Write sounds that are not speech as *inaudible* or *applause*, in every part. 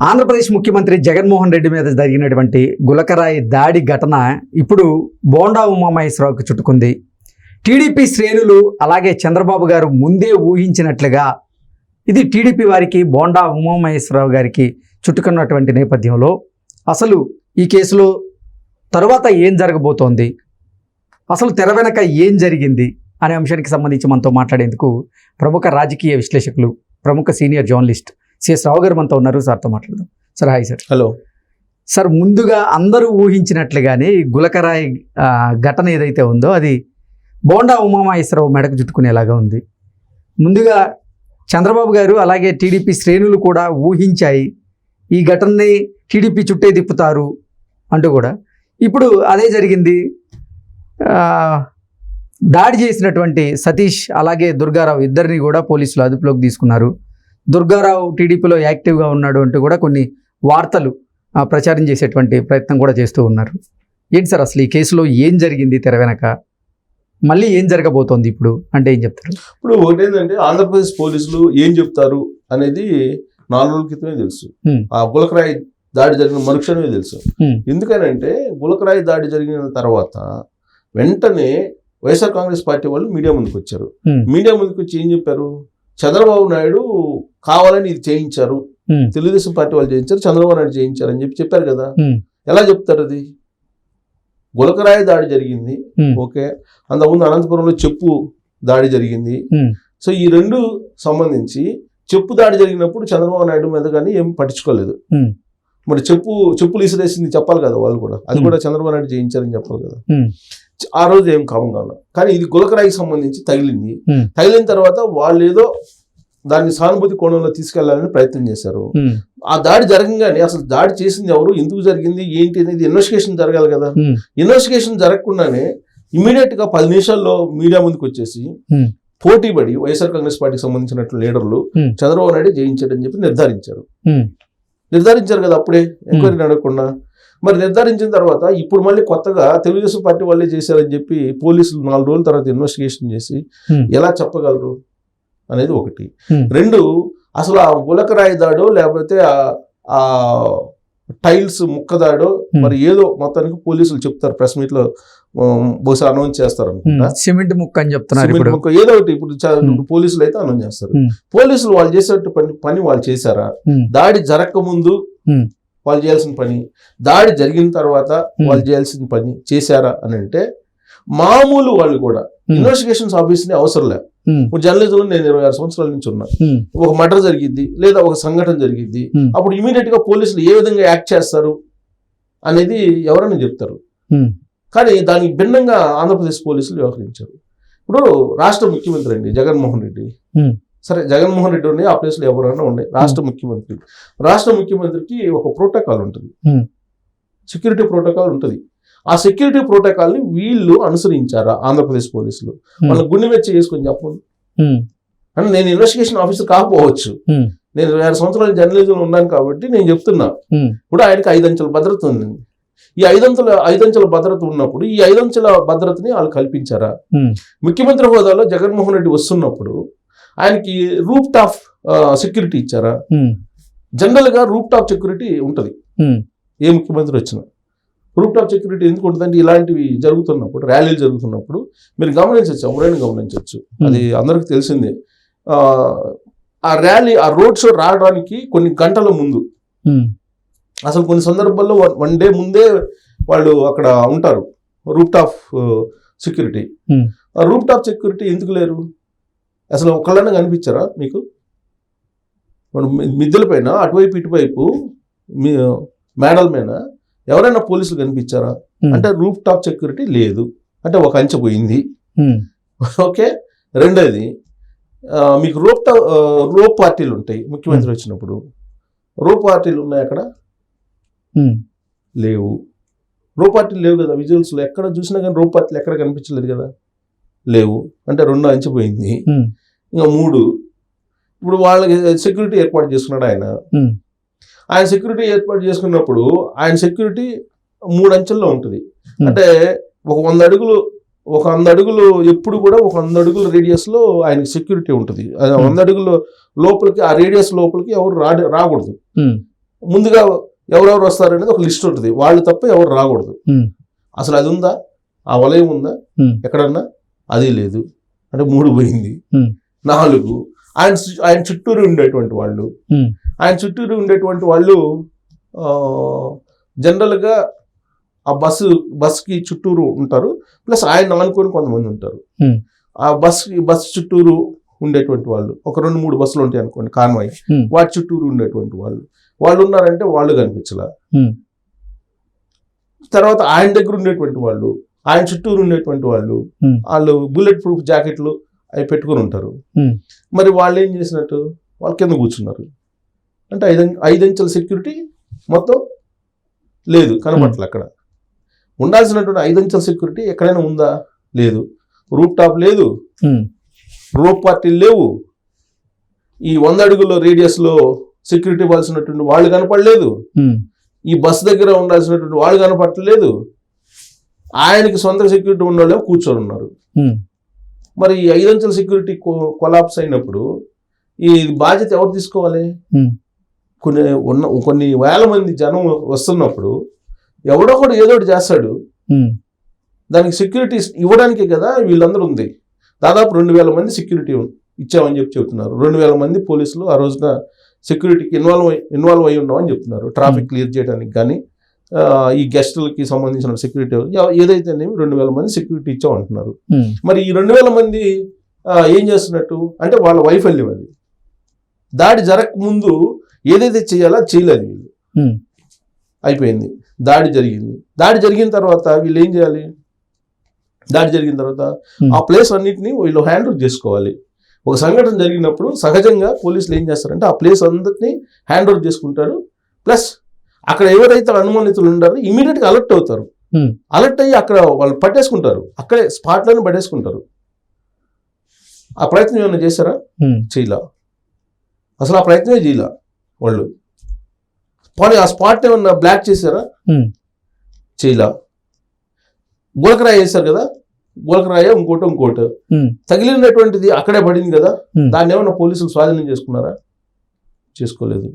ఆంధ్రప్రదేశ్ ముఖ్యమంత్రి జగన్మోహన్ రెడ్డి మీద జరిగినటువంటి గులకరాయి దాడి ఘటన ఇప్పుడు బోండా ఉమామహేశ్వరరావుకు చుట్టుకుంది. టీడీపీ శ్రేణులు అలాగే చంద్రబాబు గారు ముందే ఊహించినట్లుగా ఇది టీడీపీ వారికి బోండా ఉమామహేశ్వరరావు గారికి చుట్టుకున్నటువంటి నేపథ్యంలో అసలు ఈ కేసులో తరువాత ఏం జరగబోతోంది? అసలు తెర వెనక ఏం జరిగింది? అనే అంశానికి సంబంధించి మనతో మాట్లాడేందుకు ప్రముఖ రాజకీయ విశ్లేషకులు ప్రముఖ సీనియర్ జర్నలిస్ట్ సిఎస్ రావు గారు మనతో ఉన్నారు సార్తో మాట్లాడదాం. Sir hi sir. Hello. Sir ముందుగా అందరూ ఊహించినట్లుగానే ఈ గులకరాయి ఘటన ఏదైతే ఉందో అది బోండా ఉమామహేశ్వరరావు మెడకు చుట్టుకునేలాగా ఉంది. ముందుగా చంద్రబాబు గారు అలాగే టీడీపీ శ్రేణులు కూడా ఊహించాయి ఈ ఘటనని టీడీపీ చుట్టే తిప్పుతారు అంటూ కూడా. ఇప్పుడు అదే జరిగింది. దాడి చేసినటువంటి సతీష్ అలాగే దుర్గారావు ఇద్దరిని కూడా పోలీసులు అదుపులోకి తీసుకున్నారు. దుర్గారావు టీడీపీలో యాక్టివ్గా ఉన్నాడు అంటూ కూడా కొన్ని వార్తలు ప్రచారం చేసేటువంటి ప్రయత్నం కూడా చేస్తూ ఉన్నారు. ఏంటి సార్ అసలు ఈ కేసులో ఏం జరిగింది తెర వెనక? మళ్ళీ ఏం జరగబోతోంది ఇప్పుడు? అంటే ఏం చెప్తారు? ఇప్పుడు ఒకటేంటంటే ఆంధ్రప్రదేశ్ పోలీసులు ఏం చెప్తారు అనేది నాలుగు రోజుల క్రితమే తెలుసు. ఆ గులకరాయి దాడి జరిగిన మరుక్షణమే తెలుసు. ఎందుకనంటే గులకరాయి దాడి జరిగిన తర్వాత వెంటనే వైఎస్ఆర్ కాంగ్రెస్ పార్టీ వాళ్ళు మీడియా ముందుకు వచ్చారు. మీడియా ముందుకు వచ్చి ఏం చెప్పారు? చంద్రబాబు నాయుడు కావాలని ఇది చేయించారు. తెలుగుదేశం పార్టీ వాళ్ళు చేయించారు చంద్రబాబు నాయుడు చేయించారు అని చెప్పి చెప్పారు కదా. ఎలా చెప్తారు అది గులకరాయి దాడి జరిగింది. ఓకే అంతకుముందు అనంతపురంలో చెప్పు దాడి జరిగింది. సో ఈ రెండు సంబంధించి చెప్పు దాడి జరిగినప్పుడు చంద్రబాబు నాయుడు మీద కానీ ఏం పట్టించుకోలేదు. మరి చెప్పు చెప్పులు ఇసిరేసింది చెప్పాలి కదా వాళ్ళు కూడా అది. కూడా చంద్రబాబు నాయుడు చేయించారని చెప్పాలి కదా. ఆ రోజు ఏం కామం కాదు కానీ ఇది గులకరాయికి సంబంధించి తగిలింది. తగిలిన తర్వాత వాళ్ళు ఏదో దాన్ని సానుభూతి కోణంలో తీసుకెళ్ళాలని ప్రయత్నం చేశారు. ఆ దాడి జరగగానే అసలు దాడి చేసింది ఎవరు? ఎందుకు జరిగింది? ఏంటి అనేది ఇన్వెస్టిగేషన్ జరగాలి కదా. ఇన్వెస్టిగేషన్ జరగకుండానే ఇమీడియట్గా పది నిమిషాల్లో మీడియా ముందుకు వచ్చేసి. పోటీ పడి వైఎస్ఆర్ కాంగ్రెస్ పార్టీకి సంబంధించిన లీడర్లు. చంద్రబాబు నాయుడు జయించాడని చెప్పి నిర్ధారించారు. నిర్ధారించారు కదా అప్పుడే ఎంక్వైరీ నడవకుండా. మరి నిర్ధారించిన తర్వాత ఇప్పుడు మళ్ళీ కొత్తగా తెలుగుదేశం పార్టీ వాళ్ళే చేశారని చెప్పి పోలీసులు నాలుగు రోజుల తర్వాత ఇన్వెస్టిగేషన్ చేసి ఎలా చెప్పగలరు? అనేది ఒకటి. రెండు అసలు ఆ గులకరాయి దాడో లేకపోతే ఆ- టైల్స్ ముక్కదాడో. మరి ఏదో మొత్తానికి పోలీసులు చెప్తారు ప్రెస్ మీట్లో బహుశా అనౌన్స్ చేస్తారు అనుకుంటా సిమెంట్ ముక్క అని చెప్తున్నారు ముక్క ఏదో ఒకటి ఇప్పుడు. పోలీసులు అయితే అనౌన్స్ చేస్తారు. పోలీసులు వాళ్ళు చేసేట పని పని వాళ్ళు చేశారా దాడి జరగక ముందు. వాళ్ళు చేయాల్సిన పని దాడి జరిగిన తర్వాత. వాళ్ళు చేయాల్సిన పని చేశారా అని అంటే మామూలు వాళ్ళు కూడా. ఇన్వెస్టిగేషన్స్ ఆఫీస్ని అవసరం లేదు ఇప్పుడు జర్నలిజంలో నేను ఇరవై ఆరు సంవత్సరాల నుంచి ఉన్నా. ఉమ్, ఒక మర్డర్ జరిగిద్ది లేదా ఒక సంఘటన జరిగిద్ది. Hmm. అప్పుడు ఇమీడియట్గా పోలీసులు ఏ విధంగా యాక్ట్ చేస్తారు అనేది ఎవరైనా చెప్తారు. కానీ దానికి భిన్నంగా ఆంధ్రప్రదేశ్ పోలీసులు వ్యవహరించారు. ఇప్పుడు రాష్ట్ర ముఖ్యమంత్రి అండి జగన్మోహన్ రెడ్డి. Hmm. సరే జగన్మోహన్ రెడ్డి ఉన్నాయి ఆ ప్లేస్లో ఎవరైనా ఉన్నాయి రాష్ట్ర ముఖ్యమంత్రి. రాష్ట్ర ముఖ్యమంత్రికి ఒక ప్రోటోకాల్ ఉంటుంది. Hmm. సెక్యూరిటీ ప్రోటోకాల్ ఉంటుంది. ఆ సెక్యూరిటీ ప్రోటోకాల్ని వీళ్ళు అనుసరించారా ఆంధ్రప్రదేశ్ పోలీసులు? వాళ్ళ గుండె వెచ్చి చేసుకొని చెప్పండి. అంటే నేను ఇన్వెస్టిగేషన్ ఆఫీసర్ కాకపోవచ్చు. నేను ఆరు సంవత్సరాలు జర్నలిజం ఉన్నాను కాబట్టి నేను చెప్తున్నా. ఇప్పుడు ఆయనకి ఐదు అంచెల భద్రత ఉంది. ఈ ఐదంచెల ఐదంచెల భద్రత ఉన్నప్పుడు ఈ ఐదంచెల భద్రతని వాళ్ళు కల్పించారా? ముఖ్యమంత్రి హోదాలో జగన్మోహన్ రెడ్డి వస్తున్నప్పుడు ఆయనకి రూప్ టాప్ సెక్యూరిటీ ఇచ్చారా? జనరల్గా రూప్ టాప్ సెక్యూరిటీ ఉంటుంది ఏ ముఖ్యమంత్రి వచ్చినా. రూప్ టాప్ సెక్యూరిటీ ఎందుకు ఉంటుందంటే ఇలాంటివి జరుగుతున్నప్పుడు ర్యాలీలు జరుగుతున్నప్పుడు మీరు గమనించవచ్చు ఎవరైనా గమనించవచ్చు అది అందరికి తెలిసిందే. ఆ, ర్యాలీ ఆ రోడ్ షో రావడానికి కొన్ని గంటల ముందు. ఉమ్, అసలు కొన్ని సందర్భాల్లో వన్ డే ముందే వాళ్ళు అక్కడ ఉంటారు. Roof top security Hmm. ఆ రూప్ టాప్ సెక్యూరిటీ ఎందుకు లేరు? అసలు ఒకళ్ళన్నా కనిపించారా మీకు? మన మిద్దెల పైన అటువైపు ఇటువైపు మీ మేడల మీద ఎవరైనా పోలీసులు కనిపించారా? అంటే రూప్ టాప్ సెక్యూరిటీ లేదు. అంటే ఒక అంచె పోయింది. *laughs* ఓకే? రెండోది మీకు రోప్ ట- ఆ, రోప్ పార్టీలు ఉంటాయి ముఖ్యమంత్రి వచ్చినప్పుడు. రోప్ పార్టీలు ఉన్నాయి అక్కడ? లేవు. రోప్ పార్టీలు లేవు కదా విజువల్స్లో ఎక్కడ చూసినా కానీ రోప్ పార్టీలు ఎక్కడ కనిపించలేదు కదా? లేవు. అంటే రెండు అంచిపోయింది ఇంకా మూడు ఇప్పుడు వాళ్ళకి సెక్యూరిటీ ఏర్పాటు చేసుకున్నాడు ఆయన. ఆయన సెక్యూరిటీ ఏర్పాటు చేసుకున్నప్పుడు ఆయన సెక్యూరిటీ మూడు అంచెల్లో ఉంటుంది. అంటే ఒక వంద అడుగులు ఒక వంద అడుగులు ఎప్పుడు కూడా ఒక వంద అడుగుల రేడియస్లో ఆయనకి సెక్యూరిటీ ఉంటుంది. వంద అడుగుల లోపలికి ఆ రేడియస్ లోపలికి ఎవరు రా రాకూడదు. ముందుగా ఎవరెవరు వస్తారనేది ఒక లిస్ట్ ఉంటుంది. వాళ్ళు తప్ప ఎవరు రాకూడదు. అసలు అది ఉందా? ఆ వలయం ఉందా. ఎక్కడన్నా? అది లేదు. అంటే మూడు పోయింది. నాలుగు. ఆయన ఆయన చుట్టూరు ఉండేటువంటి వాళ్ళు. ఆయన చుట్టూరు ఉండేటువంటి వాళ్ళు జనరల్గా ఆ బస్సు బస్కి చుట్టూరు ఉంటారు ప్లస్ ఆయన అనుకొని కొంతమంది ఉంటారు. ఆ బస్ బస్ చుట్టూరు ఉండేటువంటి వాళ్ళు ఒక రెండు మూడు బస్సులు ఉంటాయి అనుకోండి కాన్వాయ్. వాటి చుట్టూరు ఉండేటువంటి వాళ్ళు వాళ్ళు ఉన్నారంటే వాళ్ళు కనిపించలా. తర్వాత ఆయన దగ్గర ఉండేటువంటి వాళ్ళు ఆయన చుట్టూరు ఉండేటువంటి వాళ్ళు. వాళ్ళు బుల్లెట్ ప్రూఫ్ జాకెట్లు అవి పెట్టుకుని ఉంటారు. మరి వాళ్ళు ఏం చేసినట్టు వాళ్ళు కింద కూర్చున్నారు అంటే ఐదు ఐదంచెల సెక్యూరిటీ మొత్తం లేదు కనబట్టలు అక్కడ. ఉండాల్సినటువంటి ఐదంచెల సెక్యూరిటీ ఎక్కడైనా ఉందా? లేదు. రూప్ టాప్ లేదు. రోప్ పార్టీలు లేవు. ఈ వంద అడుగుల రేడియస్లో సెక్యూరిటీ ఇవ్వాల్సినటువంటి వాళ్ళు కనపడలేదు. ఉమ్. ఈ బస్ దగ్గర ఉండాల్సినటువంటి వాళ్ళు కనపడలేదు ఆయనకి సొంత సెక్యూరిటీ ఉన్న కూర్చొని ఉన్నారు. మరి ఈ ఐదంచెల సెక్యూరిటీ కొలాప్స్ అయినప్పుడు ఈ బాధ్యత ఎవరు తీసుకోవాలి? Hmm. కొన్ని ఉన్న కొన్ని వేల మంది జనం వస్తున్నప్పుడు ఎవడో కూడా ఏదో ఒకటి చేస్తాడు. దానికి సెక్యూరిటీ ఇవ్వడానికే కదా వీళ్ళందరూ ఉంది. దాదాపు రెండు వేల మంది సెక్యూరిటీ ఇచ్చామని చెప్పి చెప్తున్నారు. రెండు వేల మంది పోలీసులు ఆ రోజున సెక్యూరిటీకి ఇన్వాల్వ్ అయి ఇన్వాల్వ్ అయి ఉన్నామని చెప్తున్నారు. ట్రాఫిక్ క్లియర్ చేయడానికి కానీ ఈ గెస్టులకి సంబంధించిన సెక్యూరిటీ ఏదైతే రెండు వేల మంది సెక్యూరిటీ ఇచ్చామంటున్నారు. మరి ఈ రెండు వేల మంది ఏం చేస్తున్నట్టు? అంటే వాళ్ళ వైఫల్యం అది దాడి జరగక ముందు ఏదైతే చేయాలో చేయలేదు వీళ్ళు. అయిపోయింది. దాడి జరిగింది. దాడి జరిగిన తర్వాత వీళ్ళు ఏం చేయాలి? దాడి జరిగిన తర్వాత. ఆ ప్లేస్ అన్నిటిని వీళ్ళు హ్యాండ్ చేసుకోవాలి. ఒక సంఘటన జరిగినప్పుడు సహజంగా పోలీసులు ఏం చేస్తారంటే ఆ ప్లేస్ అందరినీ హ్యాండ్ ఓవర్ చేసుకుంటారు. ప్లస్ అక్కడ ఎవరైతే అనుమానితులు ఉన్నారో ఇమీడియట్గా అలర్ట్ అవుతారు. అలర్ట్ అయ్యి అక్కడ వాళ్ళు పట్టేసుకుంటారు. అక్కడే స్పాట్లోనే పట్టేసుకుంటారు. ఆ ప్రయత్నం ఏమైనా చేశారా. చేయలా. అసలు ఆ ప్రయత్నమే చేయలా. వాళ్ళు పోనీ ఆ స్పాట్ ఏమన్నా బ్లాక్ చేశారా. చేయలా గులకరాయి వేశారు కదా గులకరాయ ఇంకోటి ఇంకోటి. తగిలినటువంటిది అక్కడే పడింది కదా. దాన్ని ఏమన్నా పోలీసులు స్వాధీనం చేసుకున్నారా చేసుకోలేదు.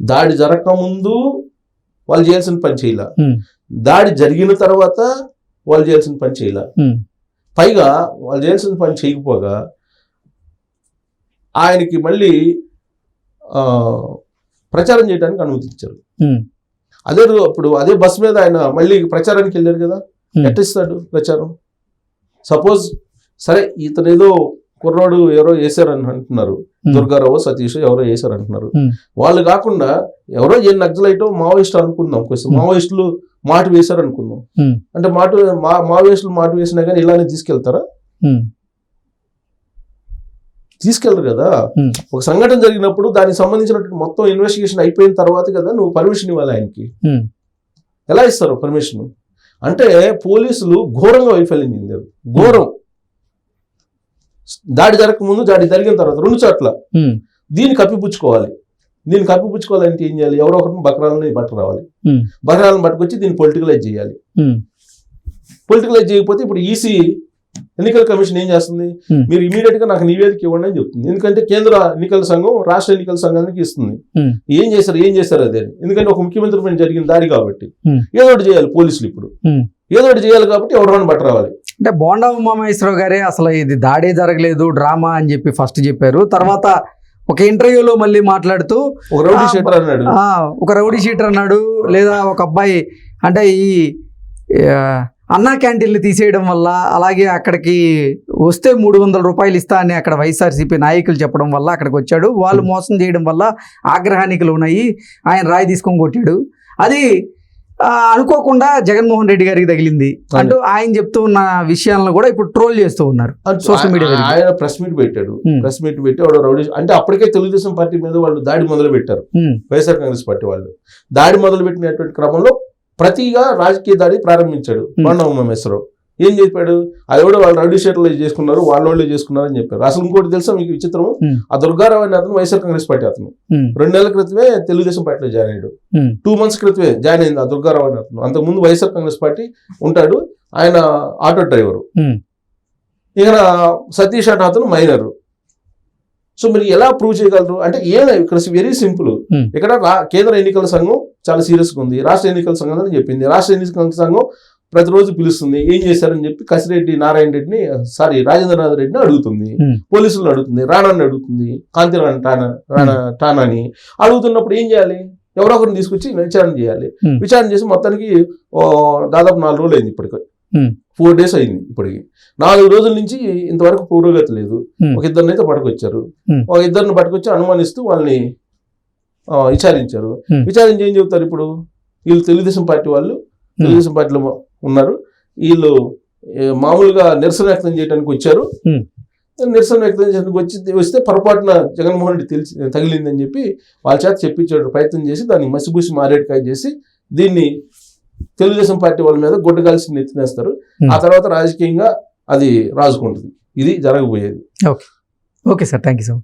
దాడి జరగక ముందు వాళ్ళు చేయాల్సిన పని చేయలా. దాడి జరిగిన తర్వాత వాళ్ళు చేయాల్సిన పని చేయలా. పైగా వాళ్ళు చేయాల్సిన పని చేయకపోగా ఆయనకి మళ్ళీ ప్రచారం చేయడానికి అనుమతి ఇచ్చారు. అదే అప్పుడు అదే బస్ మీద ఆయన మళ్ళీ ప్రచారానికి వెళ్ళారు కదా. ఎట్ట ఇస్తాడు ప్రచారం సపోజ్ సరే ఇతను ఏదో కుర్రాడు ఎవరో వేశారని అంటున్నారు. దుర్గారావు సతీష్ ఎవరో వేశారు అంటున్నారు. వాళ్ళు కాకుండా ఎవరో ఏ నక్సలైటో మావోయిస్ట్ అనుకుందాం కొంచెం Hmm. మావోయిస్టులు మాట వేశారు అనుకుందాం. అంటే మాట మావోయిస్టులు మాట వేసినా కానీ ఇలానే తీసుకెళ్తారా. తీసుకెళ్ళరు కదా. ఒక సంఘటన జరిగినప్పుడు దానికి సంబంధించినటువంటి మొత్తం ఇన్వెస్టిగేషన్ అయిపోయిన తర్వాత కదా నువ్వు పర్మిషన్ ఇవ్వాలి ఆయనకి. ఎలా ఇస్తారు పర్మిషన్ అంటే పోలీసులు ఘోరంగా వైఫల్యం చెందారు ఘోరం దాడి జరగక ముందు దాడి జరిగిన తర్వాత రెండు చోట్ల. దీన్ని కప్పిపుచ్చుకోవాలి దీన్ని కప్పిపుచ్చుకోవాలంటే ఏం చేయాలి ఎవరో ఒకరిని బకరాలని రావాలి. బకరాలను పట్టుకొచ్చి దీన్ని పొలిటికలైజ్ చేయాలి. పొలిటికలైజ్ చేయకపోతే ఇప్పుడు ఈసీ ఎన్నికల కమిషన్ ఏం చేస్తుంది. మీరు ఇమీడియట్గా నాకు నివేదిక ఇవ్వండి అని చెప్తుంది. ఎందుకంటే కేంద్ర ఎన్నికల సంఘం రాష్ట్ర ఎన్నికల సంఘానికి ఇస్తుంది. ఏం చేశారు? ఏం చేశారు అదే? ఎందుకంటే ఒక ముఖ్యమంత్రి పైన జరిగిన దాడి కాబట్టి. ఏదో ఒకటి చేయాలి పోలీసులు ఇప్పుడు. ఏదో ఒకటి చేయాలి కాబట్టి ఎవరైనా బట్ట రావాలి. అంటే బోండా ఉమామహేశ్వరరావు గారే అసలు ఇది దాడే జరగలేదు డ్రామా అని చెప్పి ఫస్ట్ చెప్పారు. తర్వాత ఒక ఇంటర్వ్యూలో మళ్ళీ మాట్లాడుతూ ఒక రౌడీ షీటర్ అన్నాడు. ఒక రౌడీ షీటర్ అన్నాడు. లేదా ఒక అబ్బాయి అంటే ఈ అన్నా క్యాంటీన్లు తీసేయడం వల్ల అలాగే అక్కడికి వస్తే మూడు వందల రూపాయలు ఇస్తా అని అక్కడ వైఎస్ఆర్సీపీ నాయకులు చెప్పడం వల్ల అక్కడికి వచ్చాడు. వాళ్ళు మోసం చేయడం వల్ల ఆగ్రహానికి ఉన్నాయి ఆయన రాయి తీసుకొని కొట్టాడు. అది అనుకోకుండా జగన్మోహన్ రెడ్డి గారికి తగిలింది. అంటూ ఆయన చెప్తూ ఉన్న విషయాలను కూడా ఇప్పుడు ట్రోల్ చేస్తూ ఉన్నారు ఆ- పెరిగింది. ఆయన ప్రెస్ మీట్ పెట్టాడు. Hmm. ప్రెస్ మీట్ పెట్టి వాడు రౌడీ అంటే అప్పటికే తెలుగుదేశం పార్టీ మీద వాళ్ళు దాడి మొదలు పెట్టారు ఉమ్, వైఎస్ఆర్ కాంగ్రెస్ పార్టీ వాళ్ళు. దాడి మొదలు పెట్టినటువంటి క్రమంలో ప్రతిగా రాజకీయ దాడి ప్రారంభించాడు కొండ ఉమామేశ్వరరావు ఏం చెప్పాడు? అది కూడా వాళ్ళు రౌడీ షీట్లు చేసుకున్నారు వాళ్ళ వాళ్ళే చేసుకున్నారు అని చెప్పారు. అసలు ఇంకోటి తెలుసా మీకు విచిత్రం Hmm. ఆ దుర్గారావు అనే అతను వైఎస్ఆర్ కాంగ్రెస్ పార్టీ అతను. ఉమ్, రెండు నెలల క్రితమే తెలుగుదేశం పార్టీలో జాయిన్ అయ్యాడు. Hmm. టూ మంత్స్ క్రితమే జాయిన్ అయింది ఆ దుర్గారావు అనే అతను. అంతకుముందు వైఎస్ఆర్ కాంగ్రెస్ పార్టీ ఉంటాడు. ఆయన ఆటో డ్రైవరు. Hmm. ఇక సతీష్ అనే అతను మైనర్. సో మీరు ఎలా ప్రూవ్ చేయగలరు? అంటే ఏం ఇక్కడ వెరీ సింపుల్ Hmm. ఇక్కడ కేంద్ర ఎన్నికల సంఘం చాలా సీరియస్గా ఉంది. రాష్ట్ర ఎన్నికల సంఘం అని చెప్పింది. రాష్ట్ర ఎన్నికల సంఘం ప్రతిరోజు పిలుస్తుంది. ఏం చేశారని చెప్పి కసిరెడ్డి నారాయణ రెడ్డిని సారీ రాజేంద్రనాథ్ రెడ్డిని అడుగుతుంది. Hmm. పోలీసులను అడుగుతుంది. రాణాని అడుగుతుంది. కాంతి రాణా టానా రాణా టానాని అడుగుతున్నప్పుడు ఏం చేయాలి? ఎవరో ఒకరిని తీసుకొచ్చి విచారణ చేయాలి. Hmm. విచారణ చేసి మొత్తానికి దాదాపు నాలుగు రోజులు అయింది ఇప్పటికి. Hmm. ఫోర్ డేస్ అయింది ఇప్పటికి. నాలుగు రోజుల నుంచి ఇంతవరకు పురోగతి లేదు. Hmm. ఒక ఇద్దరిని అయితే పట్టుకొచ్చారు. Hmm. ఒక ఇద్దరిని పట్టుకొచ్చి అనుమానిస్తూ వాళ్ళని విచారించారు. Hmm. విచారించి ఏం చెబుతారు ఇప్పుడు? వీళ్ళు తెలుగుదేశం పార్టీ వాళ్ళు తెలుగుదేశం పార్టీలో ఉన్నారు. వీళ్ళు మామూలుగా నిరసన వ్యక్తం చేయడానికి వచ్చారు. నిరసన వ్యక్తం చేయడానికి వచ్చి వస్తే పొరపాటున జగన్మోహన్ రెడ్డి తెలిసి తగిలిందని చెప్పి వాళ్ళ చేత చెప్పించాడు. ప్రయత్నం చేసి దాన్ని మసిబూసి మారేడుకాయ చేసి దీన్ని తెలుగుదేశం పార్టీ వాళ్ళ మీద గుడ్డ కలిసి నెత్తినేస్తారు. Hmm. ఆ తర్వాత రాజకీయంగా అది రాజుకుంటుంది. ఇది జరగబోయేది. Okay sir thank you so much